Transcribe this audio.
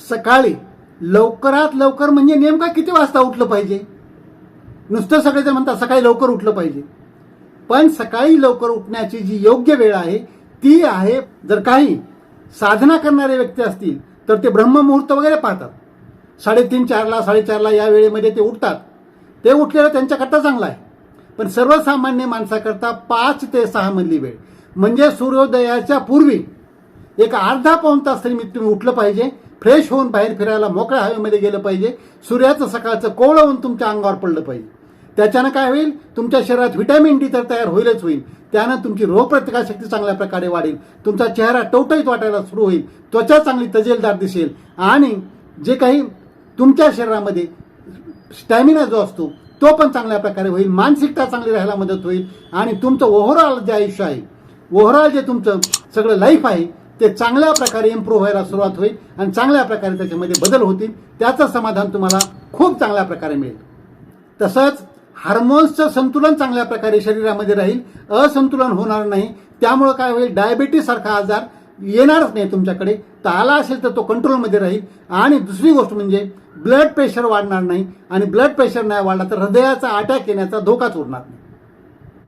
सकाळी लवकरात लवकर म्हणजे नेमका किती वाजता उठलं पाहिजे? नुसतं सगळेजण म्हणतात सकाळी लवकर उठलं पाहिजे. पण सकाळी लवकर उठण्याची जी योग्य वेळ आहे ती आहे जर काही साधना करणारे व्यक्ती असतील तर ते ब्रह्ममुहूर्त वगैरे पाहतात. साडेतीन चारला साडेचारला या वेळेमध्ये ते उठतात. ते उठलेलं त्यांच्याकरता चांगलं आहे. पण सर्वसामान्य माणसाकरता पाच ते सहा मधली वेळ. म्हणजे सूर्योदयाच्या पूर्वी एक अर्धा पाऊण तास तरी मी तुम्ही उठलं पाहिजे. फ्रेश होऊन बाहेर फिरायला मोकळ्या हवेमध्ये गेलं पाहिजे. सूर्याचं सकाळचं कोवळं होऊन तुमच्या अंगावर पडलं पाहिजे. त्याच्यानं काय होईल? तुमच्या शरीरात व्हिटॅमिन डी तर तयार होईलच होईल. त्यानं तुमची रोगप्रतिकारशक्ती चांगल्या प्रकारे वाढेल. तुमचा चेहरा टवटवीत वाटायला सुरू होईल. त्वचा चांगली तजेलदार दिसेल. आणि जे काही तुमच्या शरीरामध्ये स्टॅमिना जो असतो तो पण चांगल्या प्रकारे होईल. मानसिकता चांगली राहायला मदत होईल. आणि तुमचं ओव्हरऑल जे आयुष्य आहे ओव्हरऑल जे तुमचं सगळं लाईफ आहे ते चांगल्या प्रकारे इम्प्रूव्ह व्हायला सुरुवात होईल आणि चांगल्या प्रकारे त्याच्यामध्ये बदल होतील त्याचं समाधान तुम्हाला खूप चांगल्या प्रकारे मिळेल. तसंच हार्मोन्सचं संतुलन चांगल्या प्रकारे शरीरामध्ये राहील असंतुलन होणार नाही त्यामुळं काय होईल डायबिटीससारखा आजार येणारच नाही तुमच्याकडे. तर आला असेल तर तो कंट्रोलमध्ये राहील. आणि दुसरी गोष्ट म्हणजे ब्लड प्रेशर वाढणार नाही. आणि ब्लड प्रेशर नाही वाढला तर हृदयाचा अटॅक येण्याचा धोकाच उरणार नाही.